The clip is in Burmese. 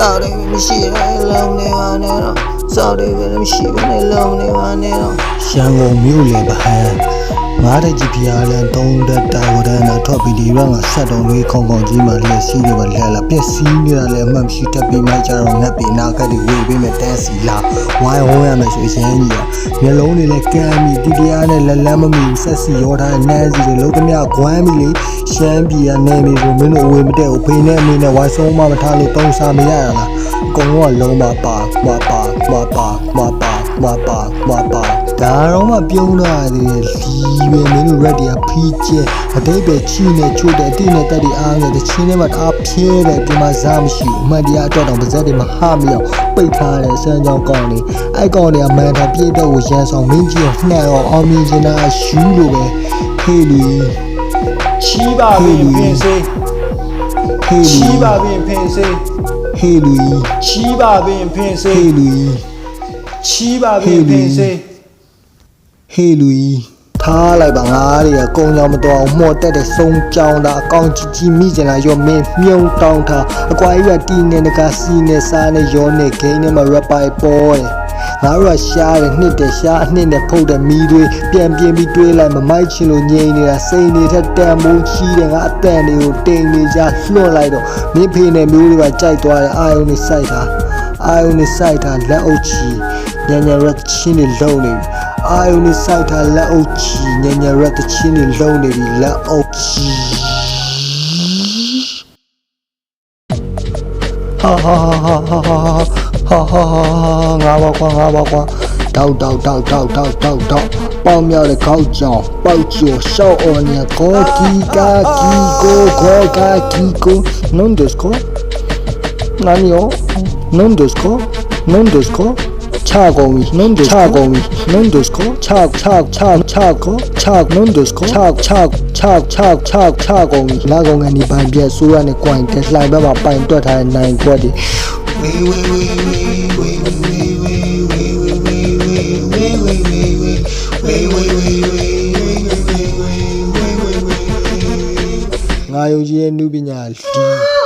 စားတယ်မရှိတယ်လုံးနေပါနဲ့တော့စားတယ်ပဲမရှိဘဲနဲ့လုံးနေပါနဲ့တော့ရန်ကုန်မြို့လေဗဟန်း ငားတဲ့ကြီးဖျားလန်သုံးတက်တာဝဒနာထွက်ပြီးဒီဘက်ကဆက်တော်လေးခေါင်ခေါင်ကြီးမှလက်စီးတွေပါလဲလာပြက်စီးနေတာလည်းအမှန်မရှိတက်ပြီးမှကြတော့ငတ်ပြီးနာကတည်းဝေပေးမယ်တန်းစီလာဝိုင်းဝန်းရမယ်ဆိုရင်ကြီးอ่ะမျက်လုံးတွေလည်းကမ်းပြီးဒီတရားနဲ့လက်လန်းမမီဆက်စီရောထားတဲ့နန်းစီတွေလုံးသမျှခွမ်းပြီးလေရှမ်းပြည်ကနေမီကိုမင်းတို့အဝေမတက်ဘူးဖေးနဲ့အမေနဲ့ဝိုင်းဆုံးမမထားလို့တုံးစားမရရလားအကုန်လုံးကလုံးမပါမပါမပါမပါမပါမပါဒါတော့မှပြုံးလာသေးတယ်လီပဲမင်းတို့ red တွေကဖီးကျဲအတိတ်ပဲချီနေချို့တဲ့အတိနဲ့တက်ဒီအားငယ်တဲ့ချင်းထဲမှာအားဖြဲတယ်ဒီမှာစားမရှိဘူးအမှန်တရားအတွက်တော့ပါဇက်တွေမဟမရောက်ပိတ်ထားတယ်စမ်းကြောင်းကောင်းနေအဲ့ကောင်တွေအမှန်တပြည့်တော့ကိုရန်ဆောင်မင်းကြီးနှက်တော့အောင်မြင်ချင်တာရှူးလို့ပဲဟေးလူချီးပါပင်ဖင်စေးဟေးလူချီးပါပင်ဖင်စေး ဟေးလူချီးပါပင်ဖင်စေးဟေးလူချီးပါပင်ဖင်စေးဟေးလူထားလိုက်ပါငါးတွေကကုန်းကြောင်မတော်အောင်မှော်တက်တဲ့စုံကြောင်တာအကောင်ကြီးကြီးမိကျင်လာရောမင်းမြုံတောင်းထားအကွာကြီးကတီနေတကစီနေစားနေရောနေဂိမ်းနဲ့မှာ rap ပိုင်ပေါ်တယ် ငါတို့ကရှားတယ်နှစ်တယ်ရှားအနှစ်နဲ့ဖုတ်တယ်မီတွေပြန်ပြင်းပြီးတွေးလိုက်မမိုက်ချင်လို့ငြိမ်နေတာစိန်နေထက်တန်မိုးချီးတယ်ငါအတန်တွေကိုတိမ်နေကြလွှတ်လိုက်တော့မင်းဖေနဲ့မျိုးတွေကကြိုက်သွားတယ်အာယုန်နဲ့စိုက်တာအာယုန်နဲ့စိုက်တာလက်အုပ်ချီညညရက်ချင်းတွေလုံနေပြီအာယုန်နဲ့စိုက်တာလက်အုပ်ချီညညရက်ချင်းတွေလုံနေပြီလက်အုပ်ချီဟာဟာဟာဟာဟာ 하하하하 아와광 아와광 도도도도도도도 뻔멸의 거정 뻘쭈 쇼오냐 고기가 기고 고가 기고 넌데스코? 아니요 넌데스코? 넌데스코? 차고미 넌데 차고미 넌데스코? 차차차차고 차고 넌데스코? 차차차차차차고미 나공한이 반비에 수란의 꽝이 대슬라이 바바 빠인 또 다른 나인 꼬디 ငါယုံကြည်ရဲ့နုပညာလူ